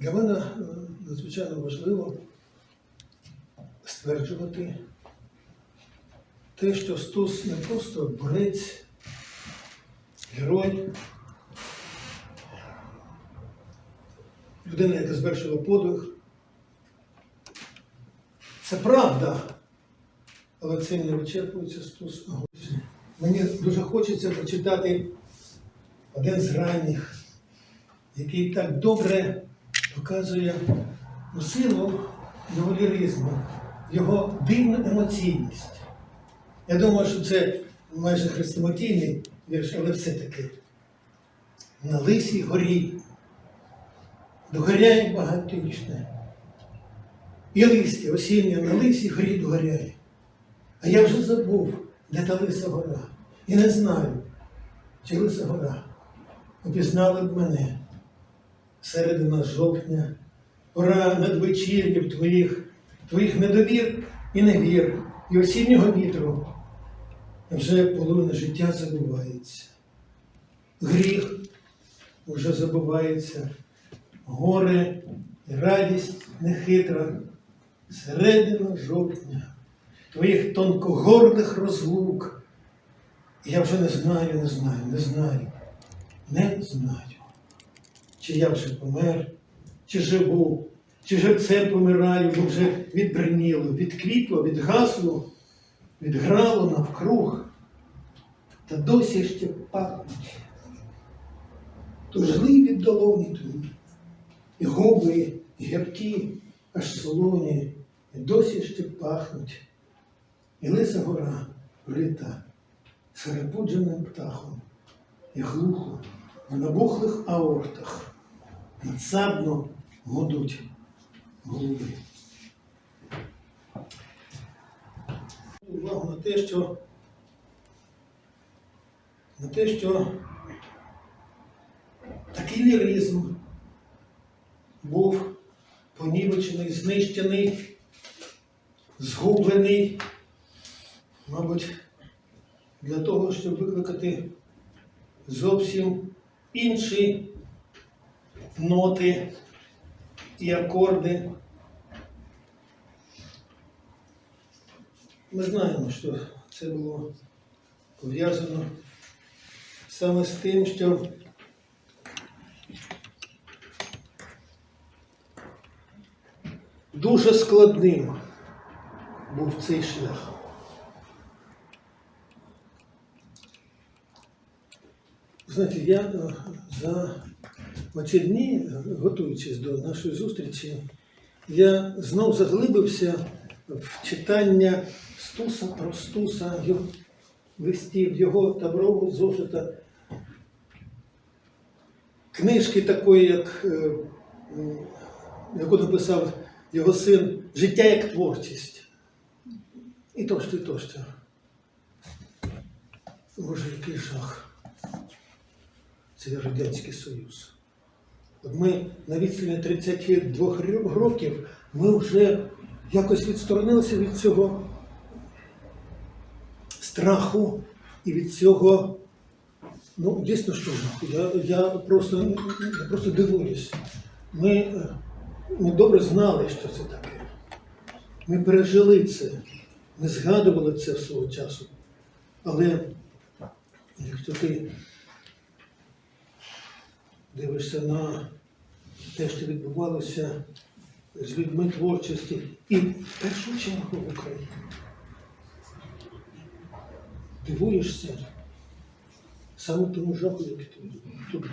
Для мене е, надзвичайно важливо стверджувати те, що Стус не просто борець, герой, людина, яка звершила подвиг. Це правда, але цим не вичерпується Стус. Мені дуже хочеться прочитати один з ранніх, який так добре показує силу його ліризму, його дивну емоційність. Я думаю, що це майже хрестоматійний вірш, але все-таки на лисій горі догоряє багаторічне. І листя осіннє на лисій горі догоряє. А я вже забув, де та лиса гора. І не знаю, чи лиса гора опізнали б мене середина жовтня, пора надвечір'їв твоїх, твоїх недовір і невір, і осіннього вітру. Вже половина життя забувається. Гріх вже забувається, горе і радість нехитра, середина жовтня, твоїх тонкогорних розлук. Я вже не знаю, не знаю, не знаю, не знаю чи я вже помер, чи живу, чи живцем помираю, бо вже відбриніло, відквітло, відгасло, відграло навкруг, та досі ще пахнуть. Тужливі долоні твої, і губи, і гіркі, аж солоні, і досі ще пахнуть. І лиса гора літа серебудженим птахом, і глухо в набухлих аортах надсадно гудуть голуби. Увагу на те, що на те, що такий ліризм був понівечений, знищений, згублений, мабуть, для того, щоб викликати зовсім інші ноти і акорди. Ми знаємо, що це було пов'язано саме з тим, що дуже складним був цей шлях. Знаєте, я е, за оці дні, готуючись до нашої зустрічі, я знов заглибився в читання Стуса про Стуса, листів, його табрового зошита, книжки такої, як, е, яку написав його син Життя як творчість. І тощо, і тощо. Боже, який жах це Радянський Союз. Ми на відстані 32 років ми вже якось відсторонилися від цього страху і від цього, ну, дійсно, що. Я, я, просто, я просто дивуюсь. Ми, е, ми добре знали, що це таке. Ми пережили це, ми згадували це в свого часу. Але якщо ти дивишся на те, що відбувалося з людьми творчості і в першу чергу в Україні. Дивуєшся саме тому жаху, який тут був.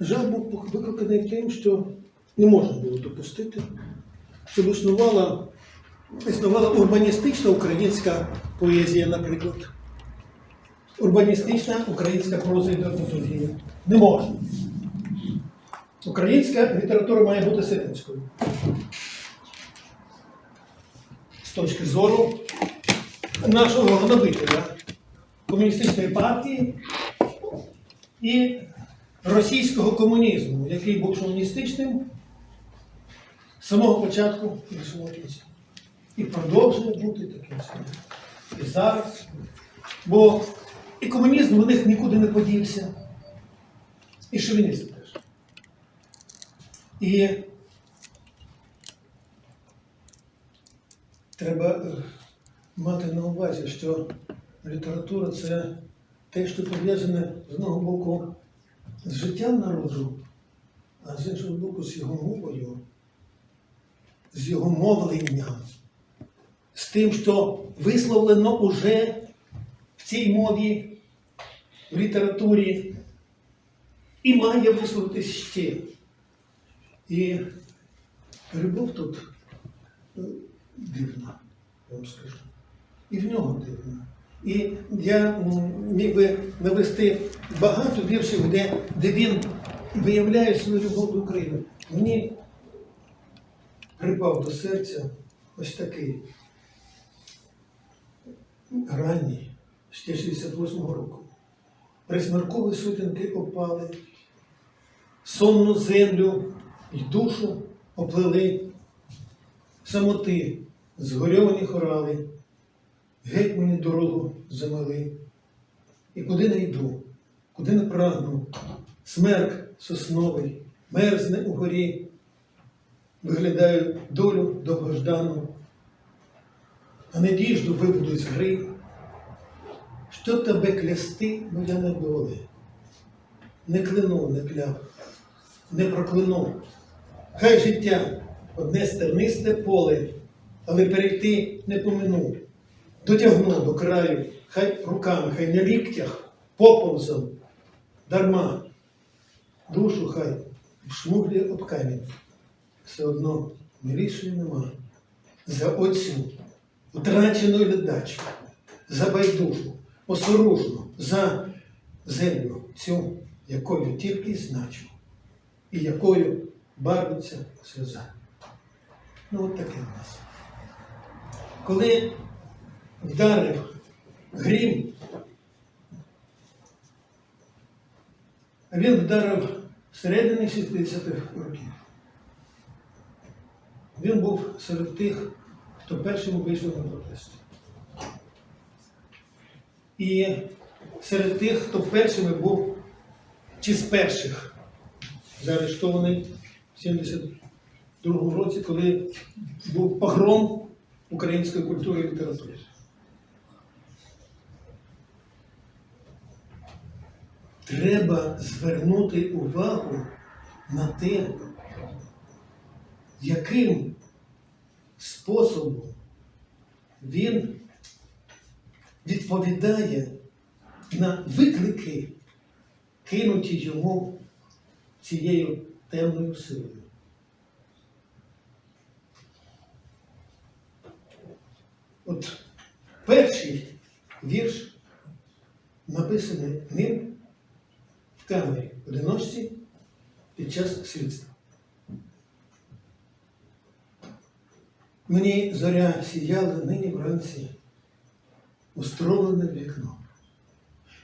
Жах був викликаний тим, що не можна було допустити, щоб існувала існувала урбаністична українська поезія, наприклад. Урбаністична українська проза і драматургія. Не можна. Українська література має бути селянською. З точки зору нашого гнобителя комуністичної партії і російського комунізму, який був шовіністичним з самого початку і самого кінця. І продовжує бути таким самим. І зараз. Бо І комунізм у них нікуди не подівся. І шовінізм теж. І треба е, мати на увазі, що література це те, що пов'язане з одного боку з життям народу, а з іншого боку з його мовою, з його мовленням, тим, що висловлено уже в цій мові, в літературі, і має висловитись ще. І любов тут е, дивна, вам скажу. І в нього дивна. І я міг би навести багато віршів, де, де він виявляє свою любов до України. Мені припав до серця ось такий ранній, ще 68-го року. Присмеркові сутінки опали, сонну землю й душу оплели, самоти згорьовані хорали, геть мені дорогу замели. І куди не йду, куди не прагну, смерк сосновий, мерзне у горі, виглядаю долю довгождану, а не діжду вибуду з гри. Що тебе клясти, моя недоле? Не кляну, не кляв, не прокляну. Хай життя одне стернисте поле, але перейти не помину. Дотягну до краю, хай руками, хай на ліктях, поповзом, дарма. Душу хай шмуглі об камінь. Все одно милішої нема. За оцю втрачену ледачу, за байдужу, осоружну, за землю цю, якою тільки значу, і якою барвиться сльоза. Ну, от таке в нас. Коли вдарив грім, він вдарив всередині 60-х років. Він був серед тих, хто першим вийшов на протест. І серед тих, хто першими був, чи з перших, заарештований в 72-му році, коли був погром української культури і літератури. Треба звернути увагу на те, яким способом він відповідає на виклики, кинуті йому цією темною силою. От перший вірш написаний ним в камері одиночці під час слідства. Мені зоря сіяла нині вранці, устролене вікно.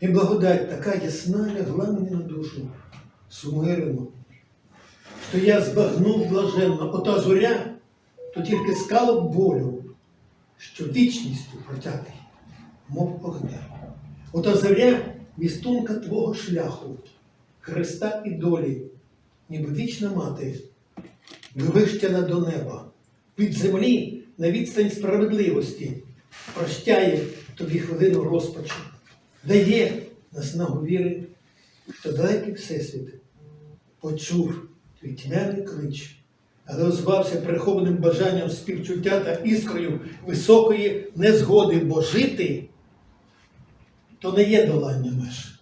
І благодать така ясна лягла мені на душу, сумирено, що я збагнув блаженно, ота зоря, то тільки скалок болю, що вічністю протятий, мов огня. Ота зоря містунка твого шляху, Христа і долі, ніби вічна мати, вивищена до неба, від землі на відстань справедливості, прощає тобі хвилину розпачу, дає наснагу віри, що далекий Всесвіт почув твій тьмяний клич, але озвався прихованим бажанням співчуття та іскрою високої незгоди, бо жити то не є долання меж,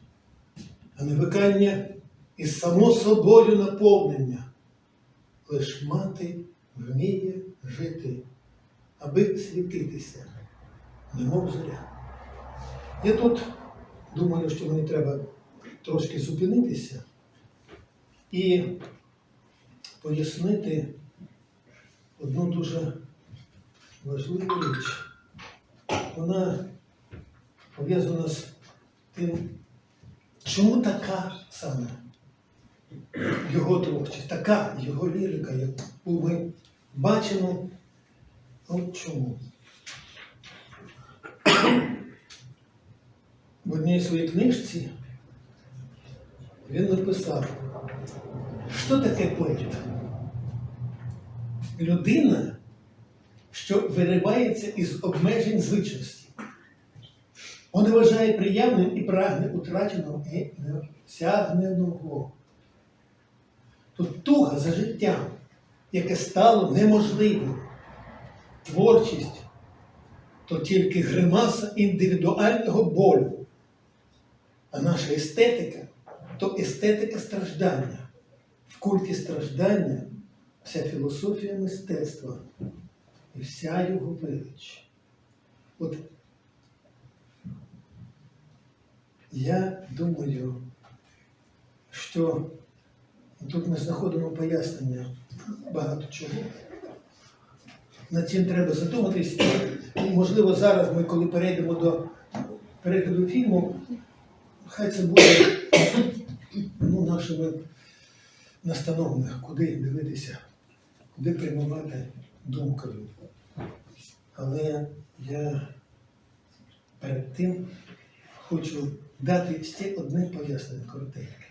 а невикання і само собою наповнення. Лиш мати вміє жити, аби світитися, немов зоря. Я тут думаю, що мені треба трошки зупинитися і пояснити одну дуже важливу річ. Вона пов'язана з тим, чому така саме його творчість, така його лірика, яку ми бачимо. От чому. В одній своїй книжці він написав, що таке поет? Людина, що виривається із обмежень звичності. Он вважає приємним і прагне утраченого і неосягненого. Тут туга за життям, яке стало неможливим. Творчість то тільки гримаса індивідуального болю. А наша естетика то естетика страждання. В культі страждання вся філософія мистецтва і вся його велич. От я думаю, що тут ми знаходимо пояснення багато чого. Над цим треба задуматись. І, можливо, зараз ми, коли перейдемо до перегляду фільму, хай це буде ну, нашими настановами, куди дивитися, куди приймувати думкою. Але я перед тим хочу дати ще одне пояснення коротеньке.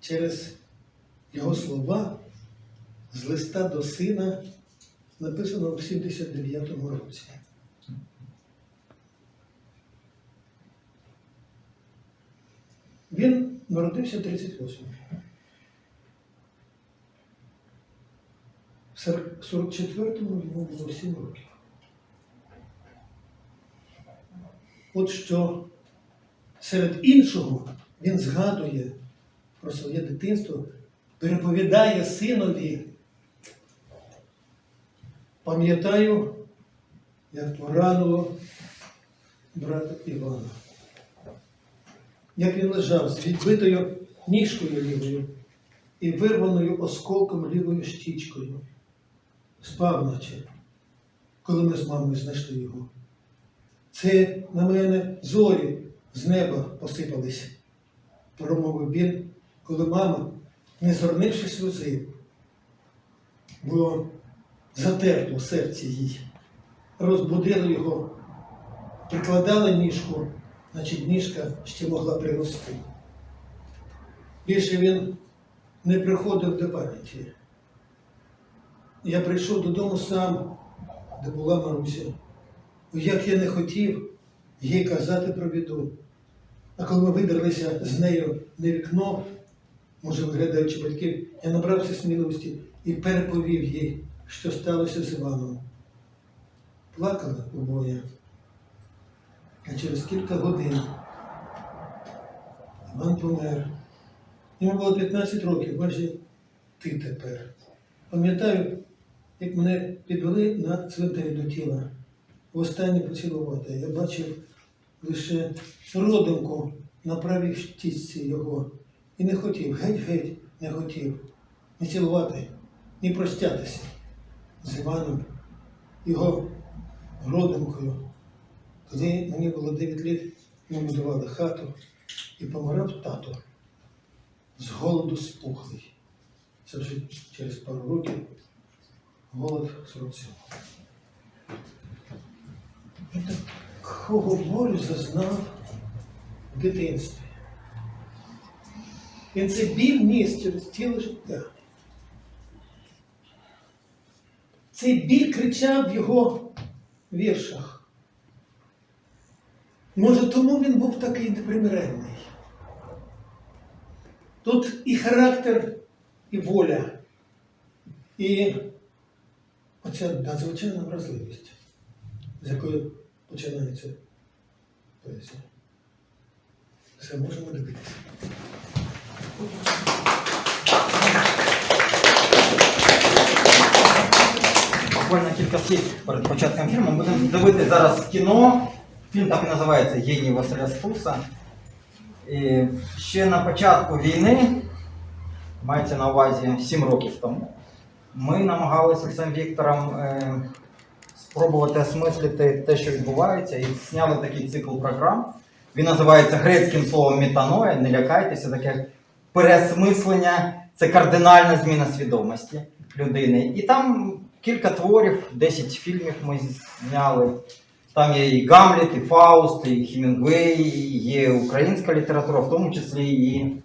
Через його слова з листа до сина написано в 79-му році. Він народився 38-му. В 44-му йому було 7 років. От що серед іншого він згадує про своє дитинство, переповідає синові. Пам'ятаю, як поранило брата Івана. Як він лежав з відбитою ніжкою лівою і вирваною осколком лівою щічкою. Спав наче, коли ми з мамою знайшли його. Це на мене зорі з неба посипались, промовив він, коли мама, не зорнивши сльози, бо затерпло в серці їй, розбудили його, прикладали ніжку, значить ніжка ще могла прирости. Більше він не приходив до пам'яті. Я прийшов додому сам, де була Маруся. Як я не хотів їй казати про біду. А коли ми видерлися з нею на вікно, може, виглядаючи батьків, я набрався сміливості і переповів їй, що сталося з Іваном. Плакали обоє. А через кілька годин Іван помер. Йому було 15 років, майже ти тепер. Пам'ятаю, як мене підвели на цвинтарі до тіла. Востаннє поцілувати. Я бачив лише родинку на правій штічці його. І не хотів, геть-геть не хотів ні цілувати, ні простятися з Іваном, його родинкою. Коли мені було 9 літ, ми будували хату і помирав тато з голоду спухлий. Це вже через пару років голод 47. І такого болю зазнав в дитинстві. Він це біль ніс через ціле життя. Цей біль кричав в його віршах. Може, тому він був такий непримиренний. Тут і характер, і воля, і оця надзвичайна вразливість, з якою починається поезія. Все можемо дивитися. Буквально кілька слів перед початком фільму. Будемо дивитися зараз кіно. Фільм так і називається Геній Василя Стуса. І ще на початку війни, мається на увазі 7 років тому, ми намагалися з цим Віктором е, спробувати осмислити те, що відбувається, і зняли такий цикл програм. Він називається грецьким словом метаноя. Не лякайтеся, таке переосмислення, це кардинальна зміна свідомості людини. І там кілька творів, 10 фільмів ми зняли. Там є і Гамлет, і Фауст, і Хемінгуей, і є українська література, в тому числі і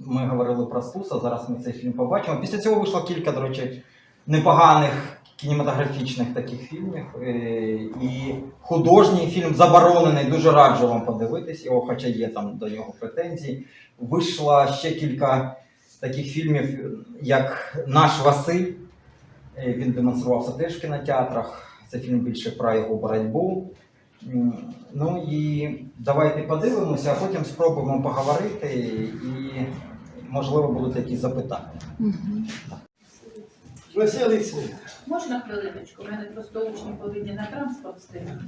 ми говорили про Стуса, зараз ми цей фільм побачимо. Після цього вийшло кілька, до речі, непоганих кінематографічних таких фільмів. Е, І художній фільм заборонений, дуже раджу вам подивитись його, хоча є там до нього претензії. Вийшло ще кілька таких фільмів, як Наш Василь. Е, Він демонструвався теж в кінотеатрах. Це фільм більше про його боротьбу. Ну і давайте подивимося, а потім спробуємо поговорити і, можливо, будуть якісь запитання. Веселий світ. Можна хвилиночку? У мене просто учні повинні на транспорт встигнути.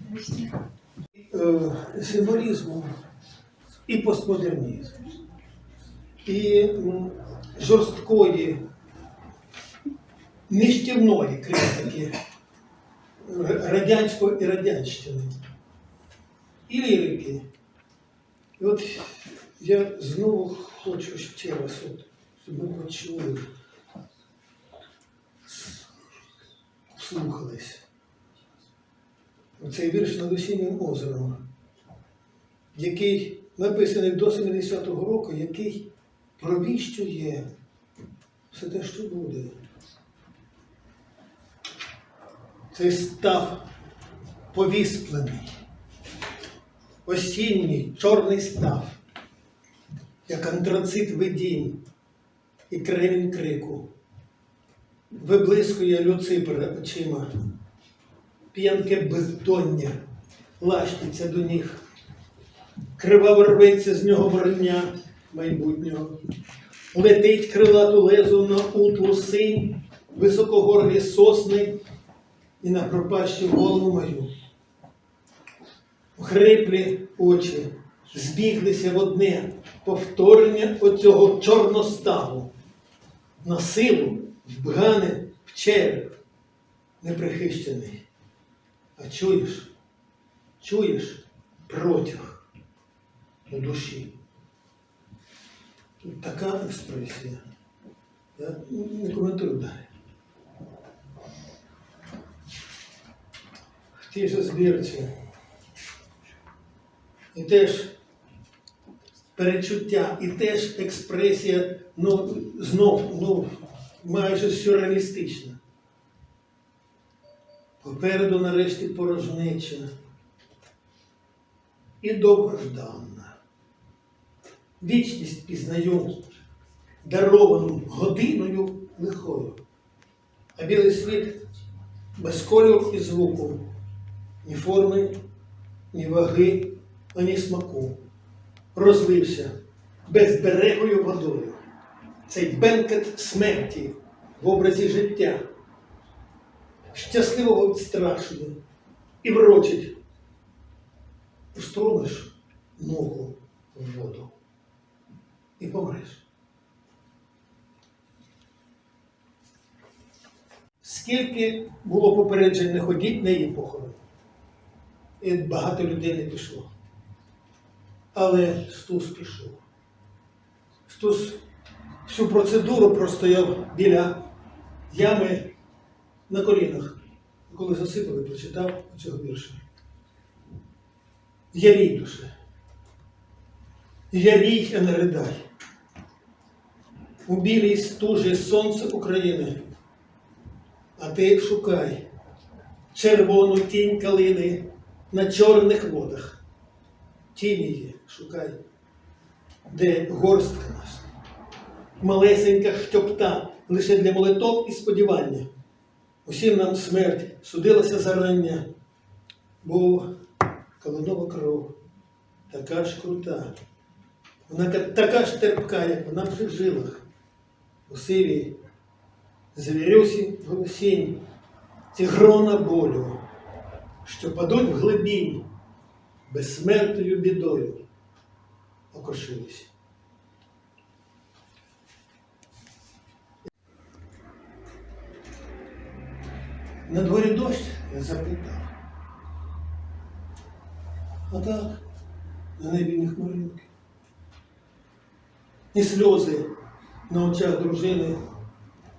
Е, символізму і постмодернізму, і жорсткої, нищівної критики р- радянського і радянщини, і лірики. І от я знову хочу ще раз, от, щоб ми почули, слухались. Цей вірш над осіннім озером, який написаний до 70-го року, який провіщує все те, що буде. Цей став повісплений, осінній чорний став, як антрацит видінь і кремінь крику. Виблискує Люципера очима п'янке бездоння лащиться до ніг. Криваво рветься з нього броня майбутнього. Летить крилату лезу на утлу синь, високогорлі сосни і на пропащу голову мою. Хриплі очі збіглися в одне повторення оцього чорноставу. На силу вбгане в череп неприхищений. А чуєш, чуєш протяг у душі. Тут така експресія. Я не коментую далі. В тій же збірці. І теж перечуття, і теж експресія, ну, знов, ну, майже сюрреалістична. Попереду нарешті порожнеча і довгожданна. Вічність пізнаю, даровану годиною лихою, а білий світ без кольору і звуку, ні форми, ні ваги, ані смаку. Розлився безберегою водою. Цей бенкет смерті в образі життя щасливого відстрашення і врочить. Устромиш ногу в воду і помреш. Скільки було попереджень не ходіть на її похорон, і багато людей не пішло. Але Стус пішов. Стус всю процедуру простояв біля ями на колінах, коли засипали, прочитав цього вірша. Ярій душе. Ярій, а не ридай. У білій стужі сонце України. А ти шукай червону тінь калини на чорних водах. Тінь її шукай, де горстка наша, малесенька хтьопта лише для молитов і сподівання. Усім нам смерть судилася зарання, бо колонова кров така ж крута, вона така ж терпка, як в наших жилах. У сивій звірюсі голосінь, ці грона болю, що падуть в глибінь, безсмертною бідою окошились. На дворі дощ я запитав. А так, на небі не хмаринки. І сльози на очах дружини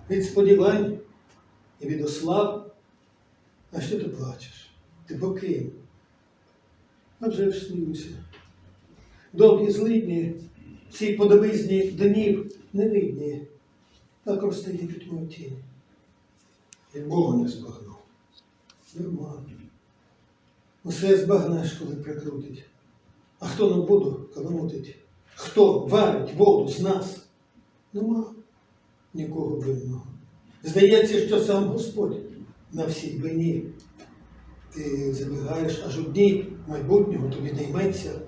від сподівань і від ослав. А що ти плачеш? Ти покинь. А вже ж сміюся. Довгі злидні, ці подобизні домів не видні, так розстає пітьмою тінь. І Бога не збагнув. Нормально. Усе збагнеш, коли прикрутить. А хто на воду каламутить? Хто варить воду з нас? Нема нікого винного. Здається, що сам Господь на всій вині. Ти забігаєш аж у дні майбутнього тобі не йметься.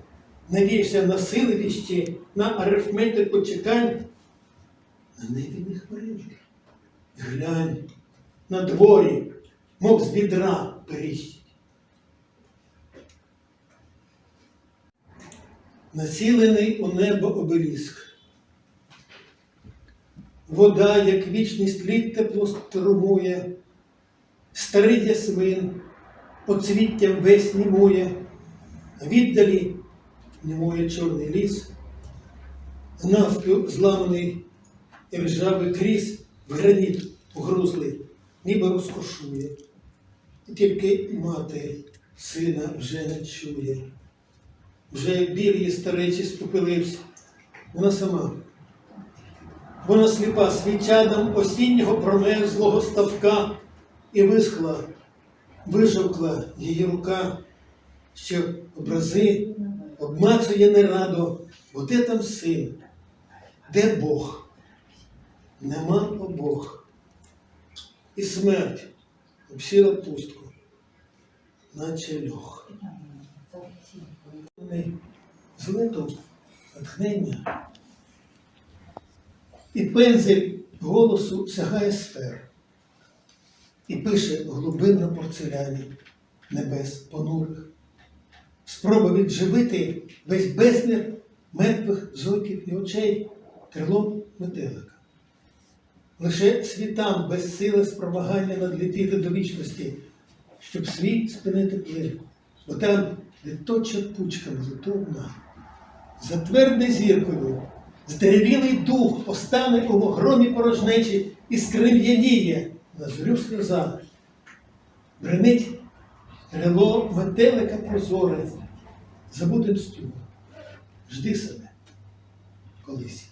На сили віщі, на арифметику чекань. На небі не хмариш. Глянь, на дворі, мов з відра періщить. Націлений у небо обеліск. Вода, як вічність літ тепло струмує, старий ясмин, поцвіттям весь німує, а віддалі німує чорний ліс, навпіл зламаний і ржавий крізь в граніт угрузлий, ніби розкошує. Тільки мати сина вже не чує. Вже біль її старечі спопилився, вона сама. Вона сліпа свічадом осіннього промерзлого ставка і висхла, вижовкла її рука, що образи обмацує нерадо, бо де там син, де Бог? Нема обох. І смерть обсіла пустку, наче льох. З летом натхнення і пензель голосу сягає сфер, і пише глибин на порцеляні небес понурих. Спроба відживити весь безмір мертвих зойків і очей крилом метелика. Лише світам без сили спромагання надлетіти до вічності, щоб світ спинити плин, бо там, де точа пучками затовна, затвердне зіркою, здеревілий дух постане у громі порожнечі і скрив'яніє на зорю сльоза. Бренить крило метелика прозоре, забудем стюг. Жди себе колись.